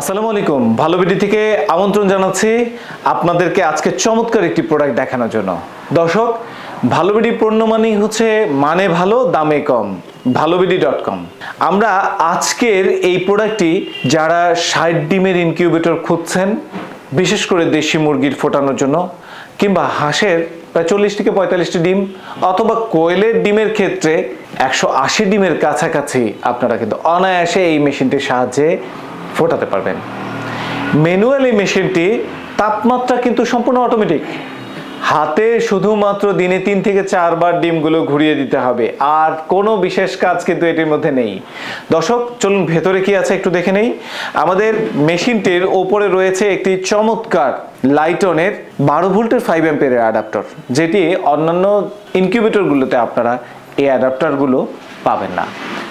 আসসালামু আলাইকুম। ভালো বিডি থেকে আমন্ত্রণ জানাচ্ছি আপনাদেরকে আজকে চমৎকার একটি প্রোডাক্ট দেখানোর জন্য। দর্শক, ভালো বিডি পণ্য মানেই হচ্ছে মানে ভালো, দামে কম। ভালোবিডি ডট কম আমরা আজকের এই প্রোডাক্টটি যারা ষাট ডিমের ইনকিউবেটর খুঁজছেন, বিশেষ করে দেশি মুরগির ফোটানোর জন্য, কিংবা হাঁসের প্রায় চল্লিশ থেকে পঁয়তাল্লিশটি ডিম, অথবা কোয়েলের ডিমের ক্ষেত্রে একশো আশি ডিমের কাছাকাছি, আপনারা কিন্তু অনায়াসে এই মেশিনটির সাহায্যে ফোটাতে পারবেন। ম্যানুয়াল মেশিনটি তাপমাত্রা কিন্তু সম্পূর্ণ অটোমেটিক হাতে শুধুমাত্র দিনে তিন থেকে চারবার ডিমগুলো ঘুরিয়ে দিতে হবে। আর কোনো বিশেষ কাজ কিন্তু এটির মধ্যে নেই। দর্শক, চলুন ভেতরে কি আছে একটু দেখে নেই। আমাদের মেশিনটির ওপরে রয়েছে একটি চমৎকার লাইটনের বারো ভোল্টের ফাইভ অ্যাম্পের অ্যাডাপ্টার যেটি অন্যান্য ইনকিউবেটরগুলোতে আপনারা এই অ্যাডাপ্টারগুলো পাবেন না।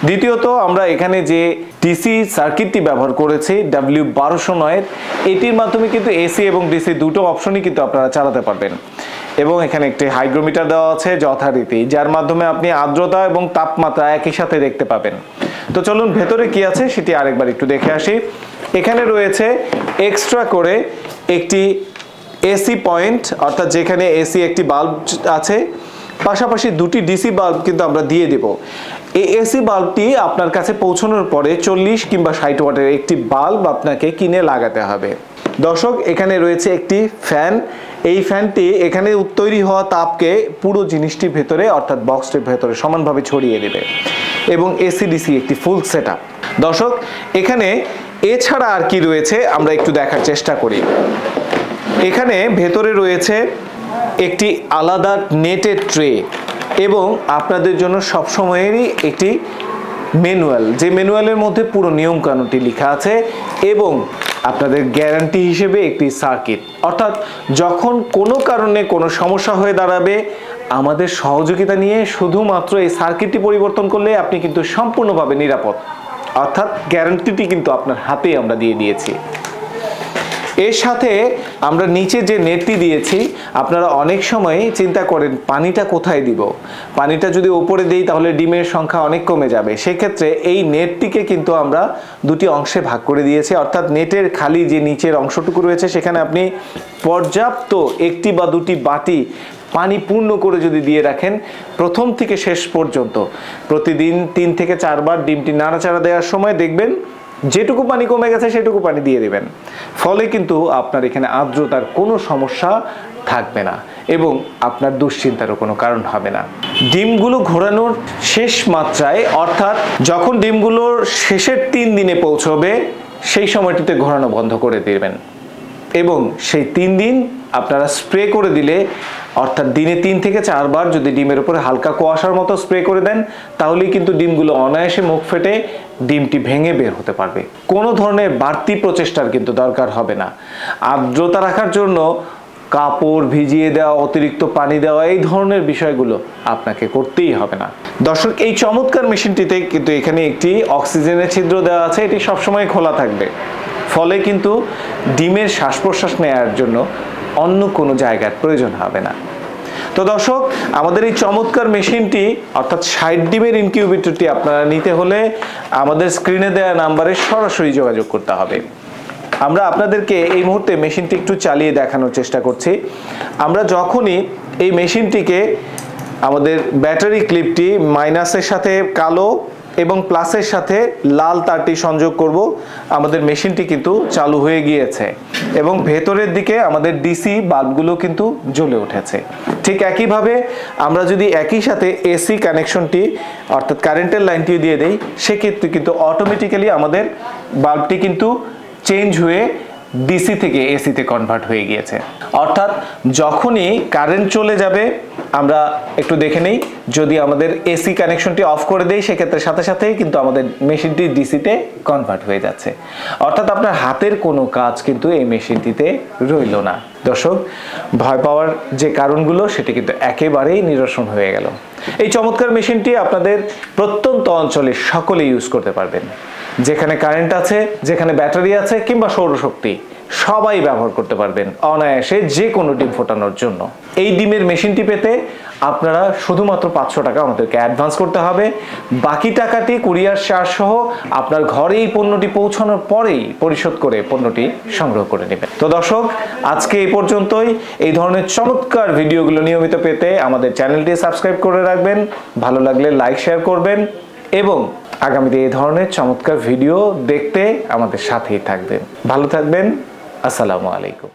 দ্বিতীয়ত, আমরা এখানে যে ডিসি সার্কিটটি ব্যবহার করেছি ডাব্লিউ বারোশো নয়ের, এটির মাধ্যমে কিন্তু এসি এবং ডিসি দুটো অপশনই কিন্তু আপনারা চালাতে পারবেন। এবং এখানে একটি হাইগ্রোমিটার দেওয়া আছে যথারীতি, যার মাধ্যমে আপনি আর্দ্রতা এবং তাপমাত্রা একই সাথে দেখতে পাবেন। তো চলুন, ভেতরে কি আছে সেটি আরেকবার একটু দেখে আসি। এখানে রয়েছে এক্সট্রা করে একটি এসি পয়েন্ট অর্থাৎ যেখানে এসি একটি বাল্ব আছে, পাশাপাশি দুটি ডিসি বাল্ব কিন্তু আমরা দিয়ে দেব। এই এসি বাল্বটি আপনার কাছে পৌঁছানোর পরে চল্লিশ কিংবা ষাট ওয়াটের একটি বাল্ব আপনাকে কিনে লাগাতে হবে। দর্শক, এখানে রয়েছে একটি ফ্যান এই ফ্যানটি এখানে তৈরি হওয়া তাপকে পুরো জিনিসটির ভেতরে, অর্থাৎ বক্সটির ভেতরে সমানভাবে ছড়িয়ে দেবে এবং এসিডিসি একটি ফুল সেট দর্শক, এখানে এছাড়া আর কি রয়েছে আমরা একটু দেখার চেষ্টা করি। এখানে ভেতরে রয়েছে একটি আলাদা নেটের ট্রে এবং আপনাদের জন্য সবসময়েরই একটি ম্যানুয়াল। যে ম্যানুয়ালের মধ্যে পুরো নিয়মকানুনটি লেখা আছে এবং আপনাদের গ্যারান্টি হিসেবে একটি সার্কিট। অর্থাৎ যখন কোনো কারণে কোনো সমস্যা হয়ে দাঁড়াবে, আমাদের সহযোগিতা নিয়ে শুধুমাত্র এই সার্কিটটি পরিবর্তন করলে আপনি কিন্তু সম্পূর্ণভাবে নিরাপদ। অর্থাৎ গ্যারান্টিটি কিন্তু আপনার হাতেই আমরা দিয়ে দিয়েছি। এর সাথে আমরা নিচে যে নেটটি দিয়েছি, আপনারা অনেক সময় চিন্তা করেন, পানিটা কোথায় দিব? পানিটা যদি ওপরে দিই, তাহলে ডিমের সংখ্যা অনেক কমে যাবে। সেক্ষেত্রে এই নেটটিকে কিন্তু আমরা দুটি অংশে ভাগ করে দিয়েছি। অর্থাৎ নেটের খালি যে নিচের অংশটুকু রয়েছে, সেখানে আপনি পর্যাপ্ত একটি বা দুটি বাটি পানি পূর্ণ করে যদি দিয়ে রাখেন, প্রথম থেকে শেষ পর্যন্ত। প্রতিদিন তিন থেকে চারবার ডিমটি নাড়াচাড়া দেওয়ার সময় দেখবেন যেটুকু পানি কমে গেছে, সেটুকু পানি দিয়ে দিবেন। ফলে কিন্তু আপনার এখানে আর্দ্রতার কোনো সমস্যা থাকবে না এবং আপনার দুশ্চিন্তারও কোনো কারণ হবে না। ডিমগুলো ঘোরানোর শেষ মাত্রায়, অর্থাৎ যখন ডিমগুলোর শেষের তিন দিনে পৌঁছবে, সেই সময়টিতে ঘোরানো বন্ধ করে দিবেন। এবং সেই তিন দিন আপনারা স্প্রে করে দিলে অর্থাৎ দিনে তিন থেকে চারবার যদি ডিমের উপরে হালকা কুয়াশার মতো স্প্রে করে দেন, তাহলেই কিন্তু ডিমগুলো অনায়াসে মুখ ফেটে ডিমটি ভেঙে বের হতে পারবে। কোনো ধরনের বাড়তি প্রচেষ্টার কিন্তু দরকার হবে না। আর্দ্রতা রাখার জন্য কাপড় ভিজিয়ে দেওয়া, অতিরিক্ত পানি দেওয়া, এই ধরনের বিষয়গুলো আপনাকে করতেই হবে না। দর্শক, এই চমৎকার মেশিনটিতে কিন্তু এখানে একটি অক্সিজেনের ছিদ্র দেওয়া আছে। এটি সবসময় খোলা থাকবে। ফলে কিন্তু ডিমের শ্বাস প্রশ্বাস নেওয়ার জন্য অন্য কোনো জায়গার প্রয়োজন হবে না। তো দর্শক, আমাদের এই চমৎকার মেশিনটি, অর্থাৎ ষাট ডিমের ইনকিউবেটরটি আপনারা নিতে হলে আমাদের স্ক্রিনে দেওয়া নাম্বারে সরাসরি যোগাযোগ করতে হবে। আমরা আপনাদেরকে এই মুহূর্তে মেশিনটি একটু চালিয়ে দেখানোর চেষ্টা করছি। আমরা যখনই এই মেশিনটিকে আমাদের ব্যাটারি ক্লিপটি মাইনাসের সাথে কালো এবং প্লাসের সাথে লাল তারটি সংযোগ করব। আমাদের মেশিনটি কিন্তু চালু হয়ে গিয়েছে এবং ভেতরের দিকে আমাদের ডিসি বাল্বগুলো কিন্তু জ্বলে উঠেছে। ঠিক একইভাবে আমরা যদি একই সাথে এসি কানেকশনটি অর্থাৎ কারেন্টের লাইনটিও দিয়ে দেই, সেক্ষেত্রে কিন্তু অটোমেটিক্যালি আমাদের বাল্বটি কিন্তু চেঞ্জ হয়ে ডিসি থেকে এসিতে কনভার্ট হয়ে গিয়েছে। অর্থাৎ যখনই কারেন্ট চলে যাবে আমরা একটু দেখে নেই। যদি আমাদের এসি কানেকশনটি অফ করে দেই, সেক্ষেত্রে সাথে সাথেই কিন্তু আমাদের মেশিনটি ডিসিতে কনভার্ট হয়ে যাচ্ছে। অর্থাৎ আপনার হাতের কোনো কাজ কিন্তু এই মেশিনটিতে রইল না। দর্শক, ভয় পাওয়ার যে কারণগুলো, সেটি কিন্তু একেবারেই নিরসন হয়ে গেল। এই চমৎকার মেশিনটি আপনাদের প্রত্যন্ত অঞ্চলে সকলে ইউজ করতে পারবেন। যেখানে কারেন্ট আছে, যেখানে ব্যাটারি আছে কিংবা সৌরশক্তি, সবাই ব্যবহার করতে পারবেন অনায়াসে যে কোনো ডিম ফোটানোর জন্য। এই ডিমের মেশিনটি পেতে আপনারা শুধুমাত্র পাঁচশো টাকা আমাদেরকে অ্যাডভান্স করতে হবে। বাকি টাকাটি কুরিয়ার চার্জ সহ আপনার ঘরে এই পণ্যটি পৌঁছানোর পরেই পরিশোধ করে পণ্যটি সংগ্রহ করে নেবেন। তো দর্শক, আজকে এই পর্যন্তই। এই ধরনের চমৎকার ভিডিওগুলো নিয়মিত পেতে আমাদের চ্যানেলটি সাবস্ক্রাইব করে রাখবেন। ভালো লাগলে লাইক শেয়ার করবেন এবং আগামীতে এই ধরনের চমৎকার ভিডিও দেখতে আমাদের সাথেই থাকবেন। ভালো থাকবেন। আসসালামু আলাইকুম।